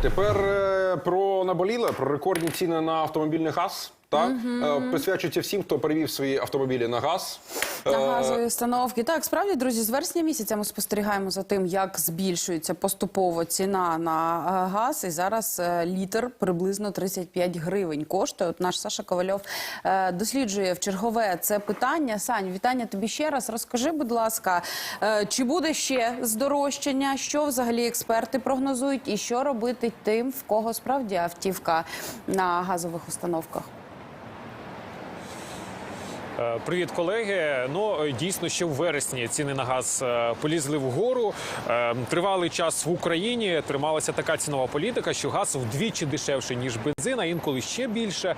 Тепер е, про наболіле, про рекордні ціни на автомобільний газ. Так Е, присвячується всім, хто перевів свої автомобілі на газ. На Е, газові установки. Так, справді, друзі, з вересня місяця ми спостерігаємо за тим, як збільшується поступово ціна на е, газ. І зараз літр приблизно 35 гривень коштує. От наш Саша Ковальов досліджує в чергове це питання. Сань, вітання тобі ще раз. Розкажи, будь ласка, чи буде ще здорожчання? Що взагалі експерти прогнозують, і що робити тим, в кого справді автівка на газових установках? Е, Привіт, колеги. Ну дійсно, ще в вересні ціни на газ е, полізли вгору. Е, Тривалий час в Україні трималася така цінова політика, що газ вдвічі дешевше ніж бензин, а інколи ще більше.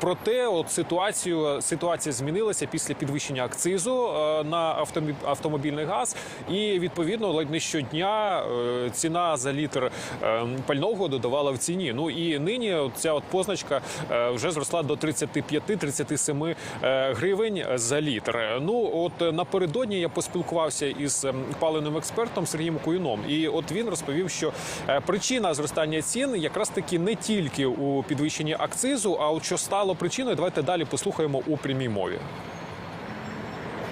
Проте, от ситуацію ситуація змінилася після підвищення акцизу на автомобільний газ, і відповідно ледь не щодня ціна за літр пального додавала в ціні. Ну і нині ця от позначка вже зросла до 35-37 е, гривень за літр. Ну от е, напередодні я поспілкувався із ем, паливним експертом Сергієм Куюном, і от він розповів, що е, причина зростання цін якраз таки не тільки у підвищенні акцизу, а от що стало причиною. Давайте далі послухаємо у прямій мові.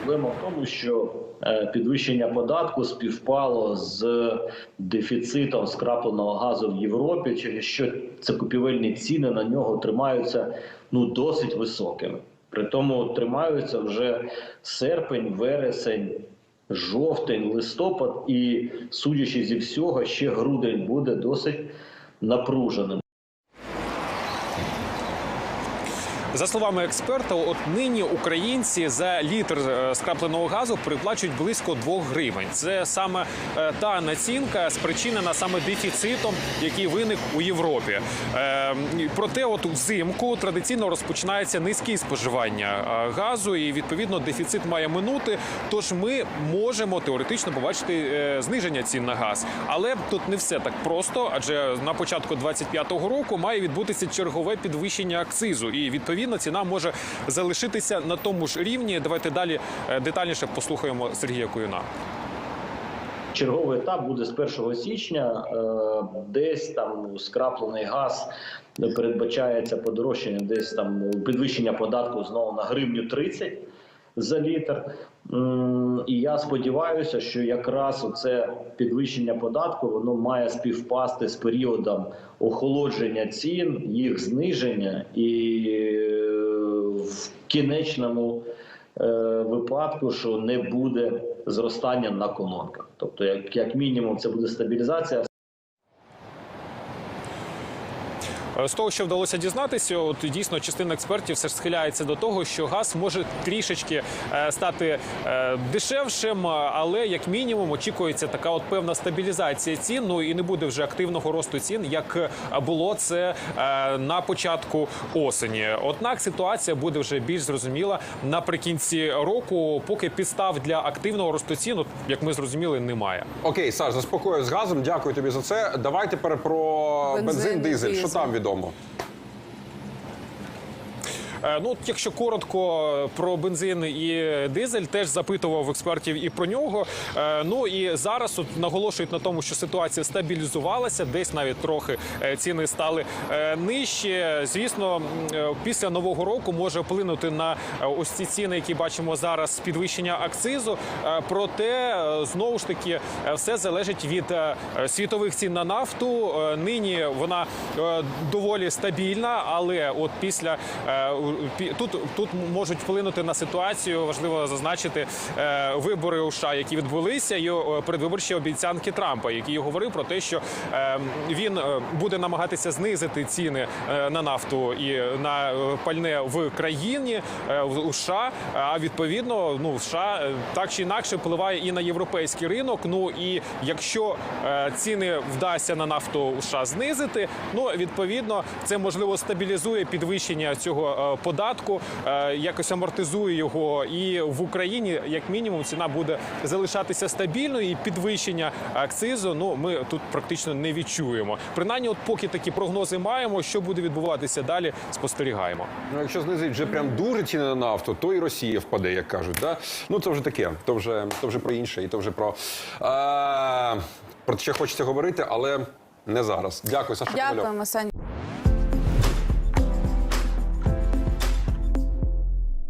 Проблема в тому, що е, підвищення податку співпало з дефіцитом скрапленого газу в Європі, через що закупівельні ціни на нього тримаються ну досить високими. При тому тримаються вже серпень, вересень, жовтень, листопад, і судячи зі всього, ще грудень буде досить напруженим. За словами експерта, от нині українці за літр е, скрапленого газу приплачують близько 2 гривень. Це саме е, та націнка спричинена саме дефіцитом, який виник у Європі. Е, Проте, от взимку традиційно розпочинається низьке споживання газу, і відповідно дефіцит має минути. Тож ми можемо теоретично побачити зниження цін на газ. Але тут не все так просто, адже на початку 25-го року має відбутися чергове підвищення акцизу, і відповідно ціна може залишитися на тому ж рівні. Давайте далі е, детальніше послухаємо Сергія Куюна. Черговий етап буде з 1 січня. Е, Десь там скраплений газ передбачається подорожчання, десь там підвищення податку знову на гривню 30 за літр. І я сподіваюся, що якраз це підвищення податку воно має співпасти з періодом охолодження цін, їх зниження і е, в кінечному е, випадку, що не буде зростання на колонках. Тобто, як, як мінімум, це буде стабілізація. З того, що вдалося дізнатися, от дійсно частина експертів все ж схиляється до того, що газ може трішечки е, стати е, дешевшим, але як мінімум очікується така от певна стабілізація цін. Ну і не буде вже активного росту цін, як е, було це е, на початку осені. Однак ситуація буде вже більш зрозуміла наприкінці року, поки підстав для активного росту цін, от, як ми зрозуміли, немає. Окей, Саш, заспокою з газом. Дякую тобі за це. Давай тепер про Бензин, бензин, дизель. Що там відомо? dormant. Ну, якщо коротко про бензин і дизель, теж запитував експертів і про нього. Е, Ну і зараз от наголошують на тому, що ситуація стабілізувалася, десь навіть трохи е, ціни стали е, нижчі. Звісно, е, після нового року може вплинути на е, ось ці ціни, які бачимо зараз, підвищення акцизу. Е, Проте е, знову ж таки е, все залежить від е, світових цін на нафту. Е, Нині вона е, доволі стабільна, але от після е, тут, тут можуть вплинути на ситуацію. Важливо зазначити е, вибори у США, які відбулися, і передвиборчі обіцянки Трампа, який говорив про те, що е, він е, буде намагатися знизити ціни на нафту і на пальне в країні у США. А відповідно, ну США так чи інакше впливає і на європейський ринок. Ну і якщо ціни вдасться на нафту у США знизити, ну відповідно це можливо стабілізує підвищення цього податку, е, якось амортизує його. І в Україні, як мінімум, ціна буде залишатися стабільною, і підвищення акцизу. Ну ми тут практично не відчуємо. Принаймні, от поки такі прогнози маємо, що буде відбуватися далі, спостерігаємо. Ну, якщо знизить вже прям дуже ціни на нафту, то і Росія впаде, як кажуть. Да? Ну це вже таке, то вже, то вже про інше, і то вже про. Е, про що хочеться говорити, але не зараз. Дякую, Саша Ковальов. Дякуємо, Сань.